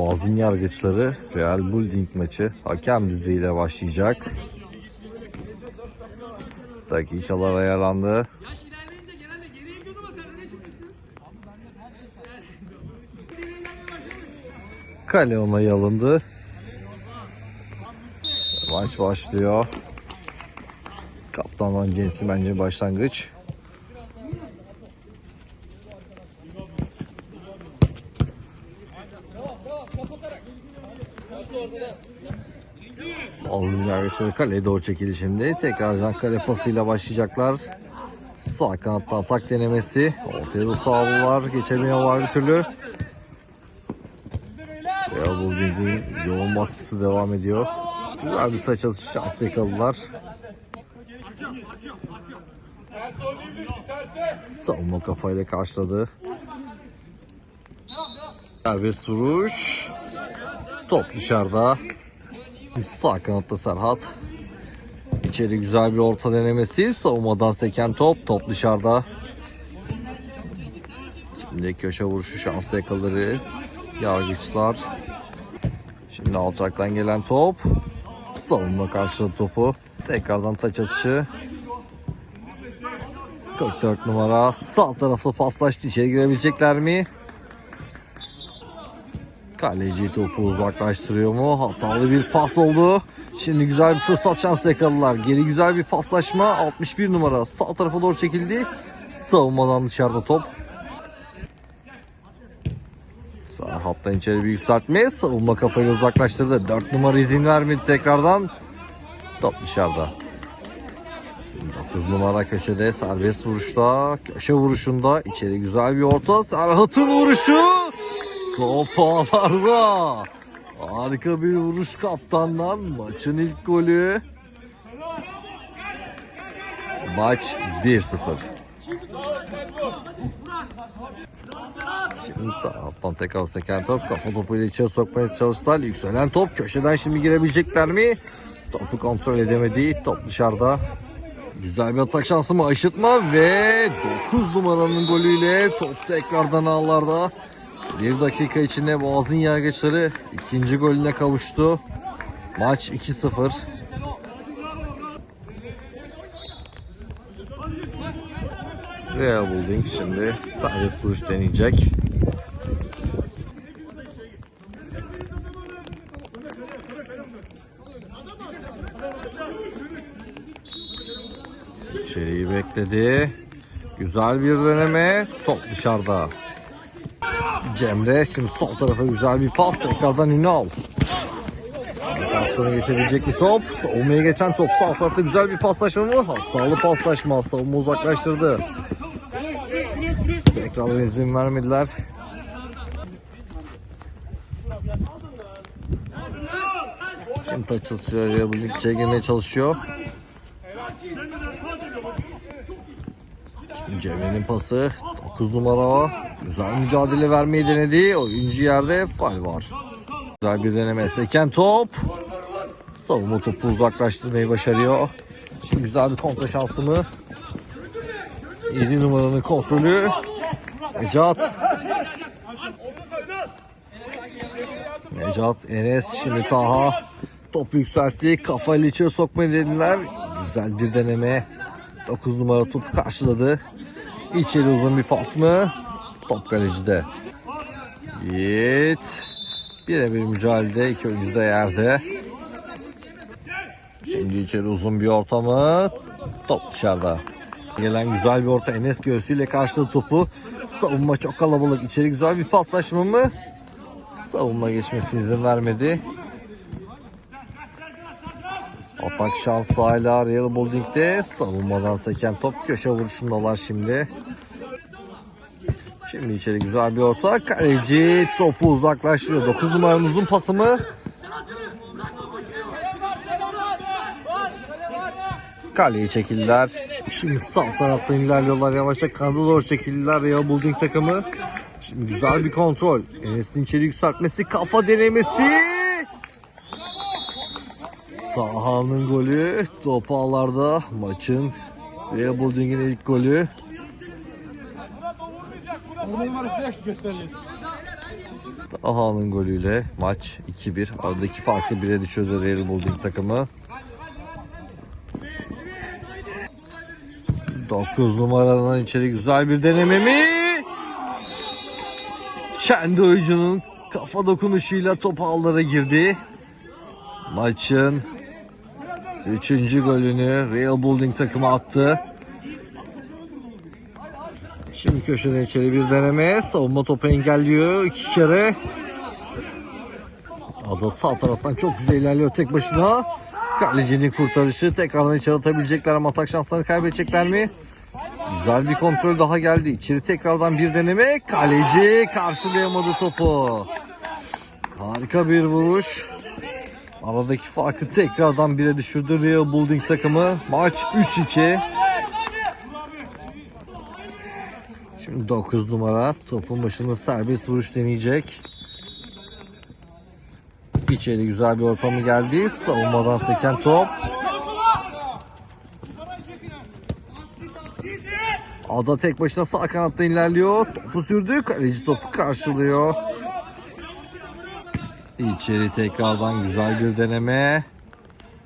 Boğaz'ın yargıçları Real Building maçı hakem düzeyiyle başlayacak. Dakikalar ayarlandı. Kale onayı alındı. Maç başlıyor. Kaptandan centilmence başlangıç. Alın yargıçları kaleye doğru çekildi. Tekrar kale pasıyla başlayacaklar. Sağ kanattan atak denemesi. Ortaya da sağlılar. Geçemiyorlar bir türlü. Real Bulldogs'un yoğun baskısı devam ediyor. Güzel bir taç atışı şans yakaladılar. Savunma kafayla karşıladı. Serbest vuruş. Top dışarıda. Sağ kanatta Serhat. İçeri güzel bir orta denemesi. Savunmadan seken top. Top dışarıda. Şimdi köşe vuruşu şanslı yakaladı. Yargıçlar. Şimdi alçaktan gelen top. Savunma karşıladı topu. Tekrardan taç atışı. 44 numara sağ tarafta paslaştı. İçeri girebilecekler mi? Kaleci topu uzaklaştırıyor mu? Hatalı bir pas oldu. Şimdi güzel bir fırsat şansı yakaladılar. Geri güzel bir paslaşma. 61 numara sağ tarafa doğru çekildi. Savunmadan dışarıda top. Sağ hattan içeri bir yükseltme. Savunma kafayı uzaklaştırdı. 4 numara izin vermedi tekrardan. Top dışarıda. 9 numara köşede serbest vuruşta. Köşe vuruşunda içeri güzel bir orta. Serhat'ın vuruşu. Top ağlarda. Harika bir vuruş kaptandan. Maçın ilk golü. Maç 1-0. Şimdi sağ alttan tekrar seken top kafa topuyla içeri sokmaya çalıştılar. Yükselen top köşeden şimdi girebilecekler mi? Topu kontrol edemedi. Top dışarıda. Güzel bir atak şansı mı? Aşıtma ve 9 numaranın golüyle top tekrardan ağlarda. Bir dakika içinde Boğaz'ın yargıçları ikinci golüne kavuştu. Maç 2-0. Real Building şimdi serbest vuruş deneyecek. İçeriği bekledi. Güzel bir deneme. Top dışarıda. Cemre şimdi sol tarafa güzel bir pas. Tekrardan Ünal. Paslarını geçebilecek bir top. Savunmaya geçen top sağ tarafta güzel bir paslaşma mı? Hatalı paslaşma. Savunma uzaklaştırdı. Tekrar izin vermediler. Şimdi taç. Real içeri girmeye çalışıyor. Cemre'nin pası. 9 numara. Güzel mücadele vermeyi denedi. Oyuncu yerde fal var. Güzel bir deneme. Seken top. Savunma topu uzaklaştırmayı başarıyor. Şimdi güzel bir kontra şansı mı? 7 numaranın kontrolü. Necat. Necat, Enes, şimdi Taha. Topu yükseltti. Kafayla içeri sokmayı dediler. Güzel bir deneme. 9 numara topu karşıladı. İçeri uzun bir pas mı? Top kalecide. Yiğit. Birebir mücadelede iki oyuncu da yerde. Şimdi içeri uzun bir orta mı? Top dışarıda. Gelen güzel bir orta Enes göğsüyle karşıladı topu. Savunma çok kalabalık. İçeri güzel bir paslaşma mı? Savunma geçmesine izin vermedi. Atak şans hala Real Building'de. Savunmadan seken top köşe vuruşundalar şimdi. Şimdi içeri güzel bir orta. Kaleci topu uzaklaştırıyor. 9 numaranın uzun pası mı? Kaleye çekildiler. Şimdi sağ taraftan ilerliyorlar. Yavaşça kanada doğru çekildiler. Real Building takımı. Şimdi güzel bir kontrol. Enes'in içeri yükseltmesi. Kafa denemesi. Taha'nın golü. Top ağlarda. Maçın Real Building'in ilk golü. Size göstereceğiz. Aha'nın golüyle maç 2-1. Aradaki farkı 1'e düşürdü Real Building takımı. 9 numaradan içeri güzel bir deneme mi? Kendi oyuncunun kafa dokunuşuyla top ağlara girdi. Maçın 3. golünü Real Building takımı attı. Şimdi köşeden içeri bir deneme. Savunma topu engelliyor iki kere. Ada sağ taraftan çok güzel ilerliyor tek başına. Kalecinin kurtarışı tekrardan içeri atabilecekler ama atak şanslarını kaybedecekler mi? Güzel bir kontrol daha geldi. İçeri tekrardan bir deneme. Kaleci karşılayamadı topu. Harika bir vuruş. Aradaki farkı tekrardan bire düşürdü Real Building takımı. Maç 3-2. 9 numara topun başında serbest vuruş deneyecek. İçeri güzel bir ortamı geldi. Savunmadan seken top. Ada tek başına sağ kanatta ilerliyor. Topu sürdü. Kaleci topu karşılıyor. İçeri tekrardan güzel bir deneme.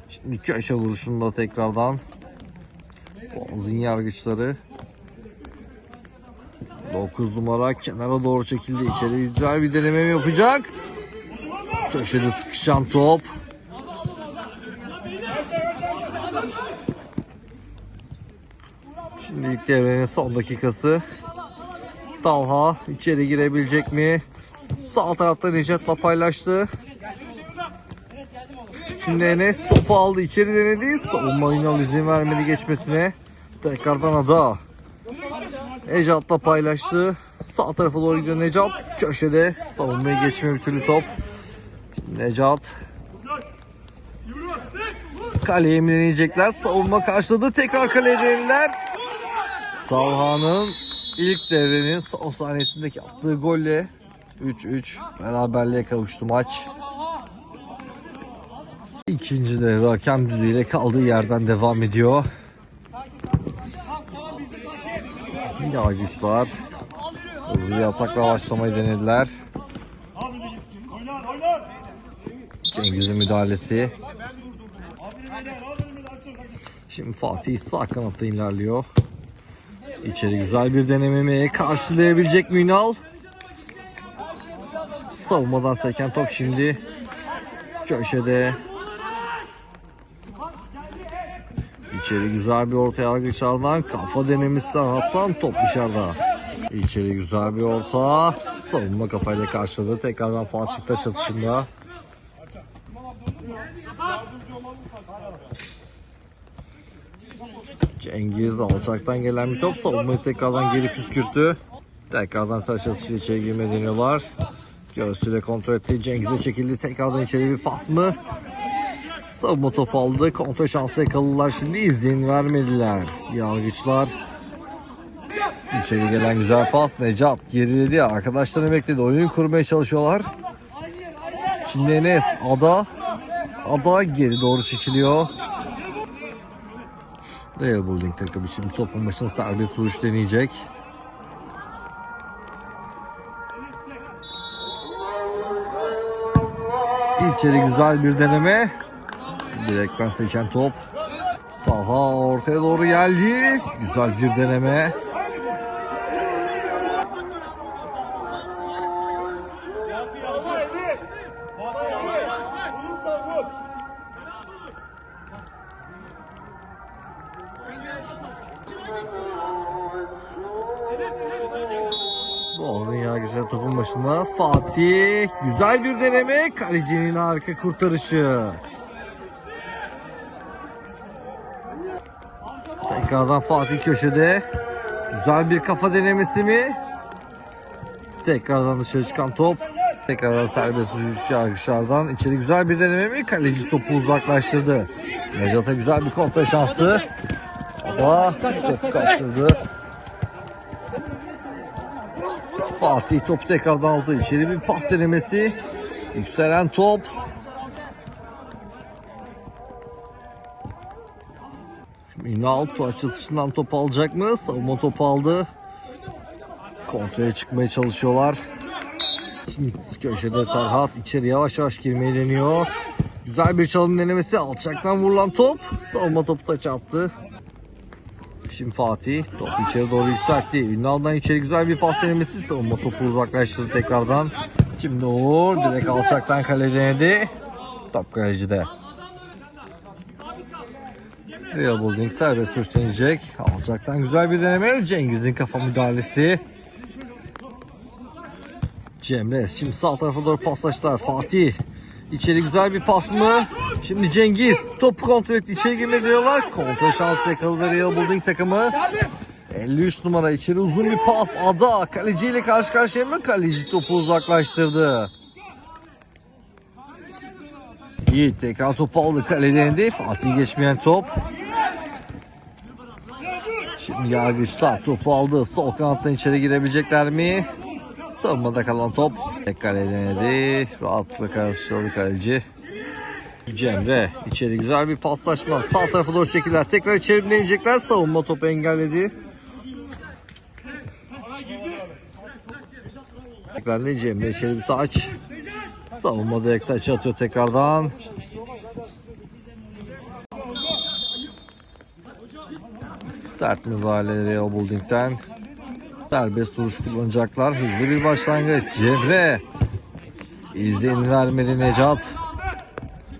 Şimdi köşe vuruşunda tekrardan Boğaz'ın yargıçları 9 numara kenara doğru çekildi. İçeri güzel bir deneme yapacak? Köşede sıkışan top. Şimdi ilk devrenin son dakikası. Talha içeri girebilecek mi? Sağ tarafta Necat'la paylaştı. Şimdi Enes topu aldı içeri denedi. Savunma Ünal izin vermedi geçmesine. Tekrardan Ada. Necat'la paylaştı. Sağ tarafa doğru gidiyor Necat. Köşede savunmayı geçmiyor bir türlü top. Necat. Kaleye mi deneyecekler? Savunma karşıladı. Tekrar kaleye denediler. Talha'nın ilk devrenin son saniyesindeki attığı golle 3-3 beraberliğe kavuştu maç. İkinci devre hakem düdüğüyle kaldığı yerden devam ediyor. Yargıçlar hızlı bir atakla başlamayı denediler. Cengiz'in müdahalesi. Şimdi Fatih sağ kanatta ilerliyor. İçeri güzel bir deneme mi? Karşılayabilecek mi Ünal? Savunmadan seken top şimdi köşede. İçeri güzel bir orta yargıçlardan kafa denemesi taraftan top dışarıda. İçeri güzel bir orta. Savunma kafayla karşıladı. Tekrardan Fatih Taç atışında. Cengiz alçaktan gelen bir top savunmayı tekrardan geri püskürttü. Tekrardan taş atışıyla içeri girme deniyorlar. Göğsüyle kontrol etti. Cengiz'e çekildi. Tekrardan içeri bir pas mı? Savunma top aldı. Kontrol şansı yakaladılar. Şimdi izin vermediler. Yargıçlar. İçeri gelen güzel pas. Necat geriledi. Arkadaşlarını bekledi. Oyunu kurmaya çalışıyorlar. Şimdi Enes. Ada. Ada geri doğru çekiliyor. Real Building takımı şimdi topun başına serbest vuruş deneyecek. İçeri güzel bir deneme. Direkten seken top. Taha ortaya doğru geldi. Güzel bir deneme. Boğaz'ın yargıcı topun başında Fatih. Güzel bir deneme. Kalecinin arka kurtarışı. Tekrardan Fatih köşede. Güzel bir kafa denemesi mi? Tekrardan dışarı çıkan top. Tekrardan serbest vuruş yargıçlardan. içeri güzel bir deneme mi? Kaleci topu uzaklaştırdı. Necat'a güzel bir kontra şansı. Ama topu kaptırdı. Fatih topu tekrardan aldı. İçeri bir pas denemesi. Yükselen top. Ünal taç atışından top alacak mı? Savunma topu aldı. Kontraya çıkmaya çalışıyorlar. Şimdi köşede Serhat içeri yavaş yavaş girmeyi deniyor. Güzel bir çalım denemesi. Alçaktan vurulan top. Savunma topu taç attı. Şimdi Fatih top içeri doğru yükseltti. Ünal'dan içeri güzel bir pas denemesi. Savunma topu uzaklaştırdı tekrardan. Şimdi Uğur direkt alçaktan kale denedi. Top kalecide. Real Building serbest deneyecek. Alçaktan güzel bir deneme. Cengiz'in kafa müdahalesi. Cemre şimdi sağ tarafa doğru paslaştılar. Fatih içeri güzel bir pas mı? Şimdi Cengiz topu kontrol etti. İçeri girme diyorlar. Kontrol şansı yakaladı Real Building takımı. 53 numara içeri uzun bir pas. Ada kaleciyle karşı karşıya mı? Kaleci topu uzaklaştırdı. Yiğit tekrar topu aldı kaleden Fatih geçmeyen top. Şimdi yargıçlar topu aldı. Sol kanattan içeri girebilecekler mi? Savunmada kalan top. Tek kale denedi. Rahatlıkla karşıladı kaleci. Cemre içeri güzel bir paslaşma. Sağ tarafa doğru çekildiler. Tekrar içeri deneyecekler. Savunma topu engelledi. Tekrar Cemre içeri bir taç. Savunma direkt taç atıyor tekrardan. Sert müdahale Real Building'den. Serbest vuruş kullanacaklar. Hızlı bir başlangıç. Cemre. İzin vermedi Necat.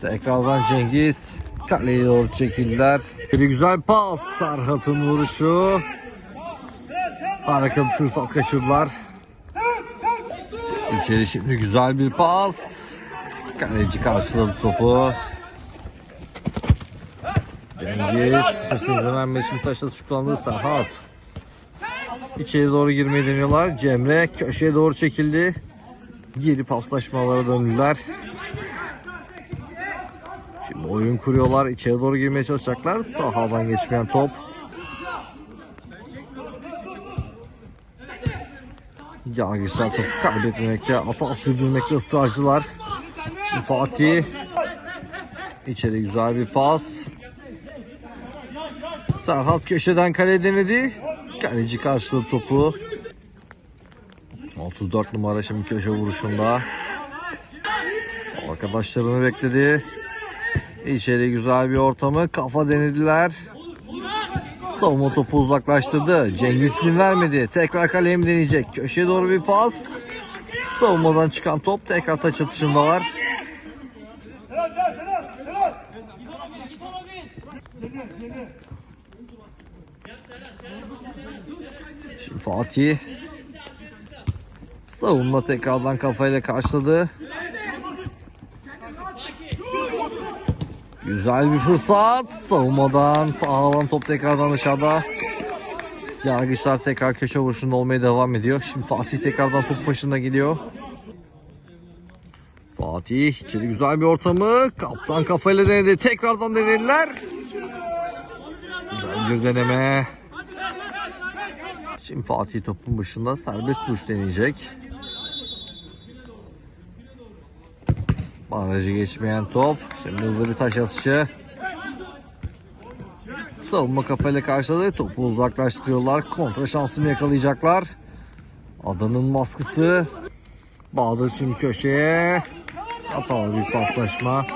Tekrardan Cengiz. Kaleye doğru çekildiler. Bir güzel pas. Serhat'ın vuruşu. Harika bir fırsat kaçırdılar. İçeri şimdi güzel bir pas. Kaleci karşıladı topu. Cengiz. Hüseyin Zemen Beşiktaş atışı kullandı. Serhat. İçeri doğru girmeyi deniyorlar. Cemre köşeye doğru çekildi. Geri paslaşmalara döndüler. Şimdi oyun kuruyorlar. İçeri doğru girmeye çalışacaklar. Tahadan geçmeyen top. Yargıçlar topu kaybetmemekte, hata sürdürmekte ısrarcılar. Şimdi Fatih. İçeri güzel bir pas. Serhat köşeden kale denedi. Kaleci karşıladı topu. 34 numara şimdi köşe vuruşunda. Arkadaşlarını bekledi. İçeri güzel bir ortamı. Kafa denediler. Savunma topu uzaklaştırdı. Cengiz izin vermedi. Tekrar kaleye mi deneyecek? Köşeye doğru bir pas. Savunmadan çıkan top tekrar taç atışındalar. Şimdi Fatih savunma tekrardan kafayla karşıladı. Güzel bir fırsat. Savunmadan Tahalan top tekrardan dışarıda. Yargıçlar tekrar köşe vuruşunda olmaya devam ediyor. Şimdi Fatih tekrardan top başında geliyor. Fatih içeri güzel bir ortamı. Kaptan kafayla denedi. Tekrardan denediler. Güzel bir deneme. Şimdi Fatih topun başında serbest vuruş deneyecek. Barajı geçmeyen top. Şimdi hızlı bir taş atışı. Savunma kafayla karşıladı. Topu uzaklaştırıyorlar. Kontra şansını yakalayacaklar. Adanın baskısı. Bahadır şimdi köşeye. Hatalı bir paslaşma.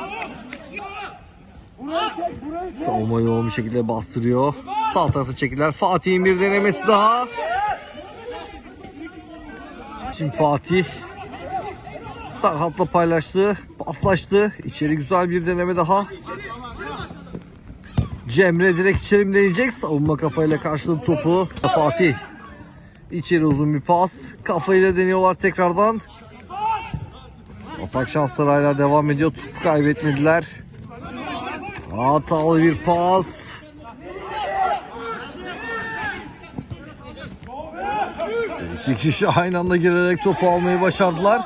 Savunma yoğun bir şekilde bastırıyor. Sağ tarafı çekiler. Fatih'in bir denemesi daha. Şimdi Fatih Serhat'la paylaştı. Paslaştı. İçeri güzel bir deneme daha. Cemre direkt içeri mi deneyecek? Savunma kafayla karşıladı topu. Fatih. İçeri uzun bir pas. Kafayla deniyorlar tekrardan. Atak şansları hala devam ediyor. Topu kaybetmediler. Hatalı bir pas. İki kişi aynı anda girerek topu almayı başardılar.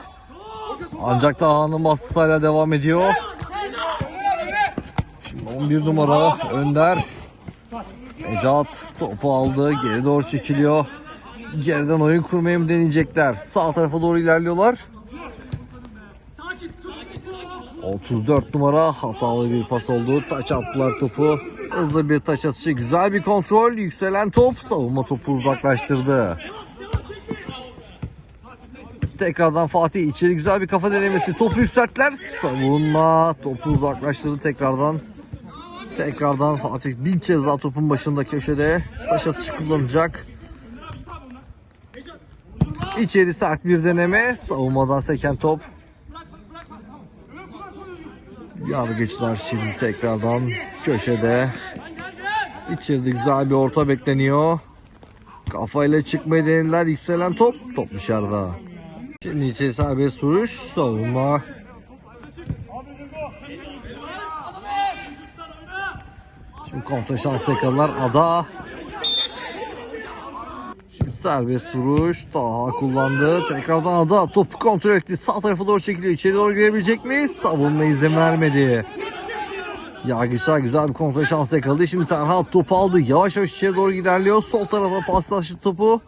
Ancak Daha'nın baskısı hala devam ediyor. Şimdi 11 numara Önder. Necat topu aldı. Geri doğru çekiliyor. Geriden oyun kurmayı mı deneyecekler? Sağ tarafa doğru ilerliyorlar. 34 numara hatalı bir pas oldu. Taç attılar topu. Hızlı bir taç atışı. Güzel bir kontrol. Yükselen top savunma topu uzaklaştırdı. Tekrardan Fatih içeri güzel bir kafa denemesi. Topu yükselttiler. Savunma. Topu uzaklaştırdı tekrardan. Tekrardan Fatih bir kez daha topun başında köşede. Taş atışı kullanacak. İçeri sert bir deneme. Savunmadan seken top. Yargıçlar şimdi tekrardan köşede. İçeride güzel bir orta bekleniyor. Kafayla çıkmayı denediler. Yükselen top. Top dışarıda. Şimdi içeri serbest vuruş. Savunma. Şimdi kontra şans yakaladılar. Ada. Şimdi serbest vuruş. Daha kullandı. Tekrardan Ada. Topu kontrol etti. Sağ tarafa doğru çekiliyor. İçeri doğru girebilecek mi? Savunma izin vermedi. Yargıçlar güzel bir kontrol şansı yakaladı. Şimdi Serhat topu aldı. Yavaş yavaş içeri doğru giderliyor. Sol tarafa paslaştı topu.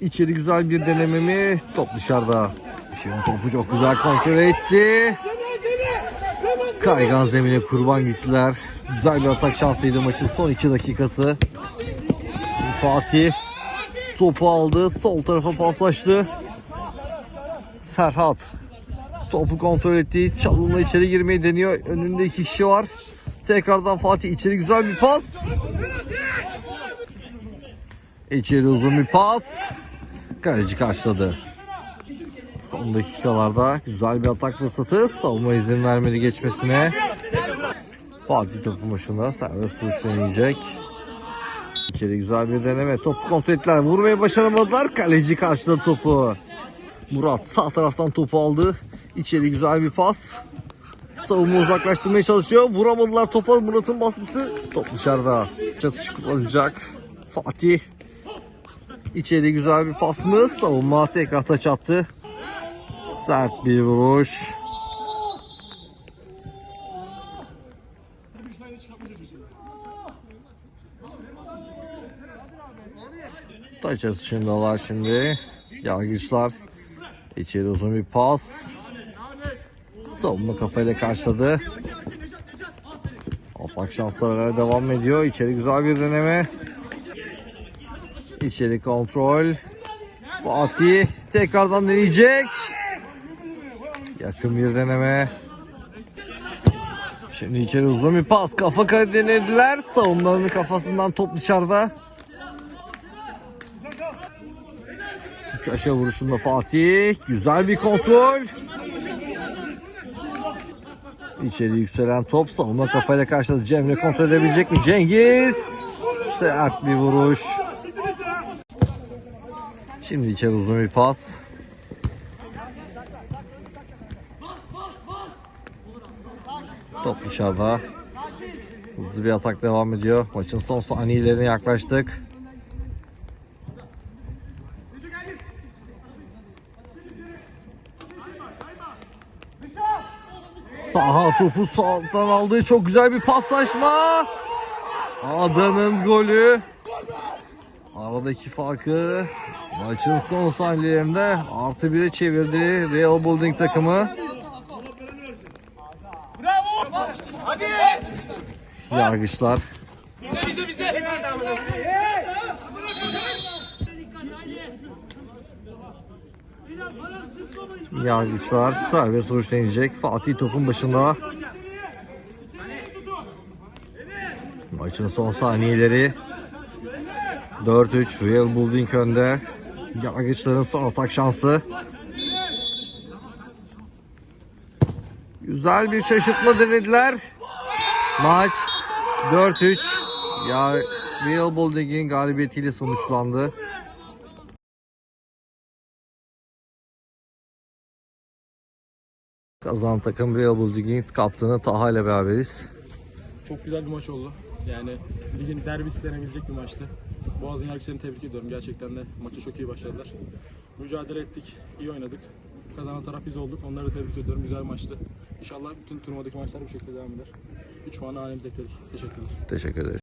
İçeri güzel bir deneme mi? Top dışarıda. Şimdi topu çok güzel kontrol etti. Kaygan zemine kurban gittiler. Güzel bir atak şansıydı maçın son 2 dakikası. Fatih topu aldı. Sol tarafa paslaştı. Serhat topu kontrol etti. Çalımla içeri girmeyi deniyor. Önünde iki kişi var. Tekrardan Fatih içeri güzel bir pas. İçeri uzun bir pas. Kaleci karşıladı. Son dakikalarda güzel bir atak fırsatı. Savunma izin vermedi geçmesine. Fatih topun başında serbest vuruş deneyecek. İçeri güzel bir deneme. Topu kontrol ettiler. Vurmayı başaramadılar. Kaleci karşıladı topu. Murat sağ taraftan topu aldı. İçeri güzel bir pas. Savunma uzaklaştırmaya çalışıyor. Vuramadılar topa. Murat'ın baskısı. Top dışarıda. Çatış kullanacak. Fatih. İçeri güzel bir pas mı? Savunma tekrar taç attı. Sert bir vuruş. Taç atışındalar şimdi. Yargıçlar. İçeri uzun bir pas. Savunma kafayla karşıladı. Atak şansları devam ediyor. İçeri güzel bir deneme. İçeri kontrol. Fatih tekrardan deneyecek. Yakın bir deneme. Şimdi içeri uzun bir pas. Kafa kale denediler. Savunmanın kafasından top dışarıda. Köşe vuruşunda Fatih. Güzel bir kontrol. İçeri yükselen top savunma kafayla karşıladı. Cemre kontrol edebilecek mi? Cengiz. Sert bir vuruş. Şimdi içeri uzun bir pas. Top dışarıda. Hızlı bir atak devam ediyor. Maçın son saniyelerine yaklaştık. Aha topu sağdan aldığı çok güzel bir paslaşma. Adanın golü. Aradaki farkı maçın son saniyelerinde artı 1'e çevirdi Real Building takımı. Yargıçlar. Bizde bizde. Yargıçlar serbest vuruş deneyecek. Fatih topun başında. Maçın son saniyeleri. 4-3 Real Building önde. Yargıçların son atak şansı. Güzel bir şaşırtma denediler. Maç 4-3 ya Real Building'in galibiyetiyle sonuçlandı. Kazanan takım Real Building'in kaptanı Taha ile beraberiz. Çok güzel bir maç oldu. Yani ligin derbisi denebilecek bir maçtı. Boğaz'ın yargıçlarını tebrik ediyorum. Gerçekten de maça çok iyi başladılar. Mücadele ettik, iyi oynadık. Kazanan taraf biz olduk. Onları da tebrik ediyorum. Güzel maçtı. İnşallah bütün turnuvadaki maçlar bu şekilde devam eder. 3 puanı hanemize ekledik. Teşekkürler. Teşekkür ederiz.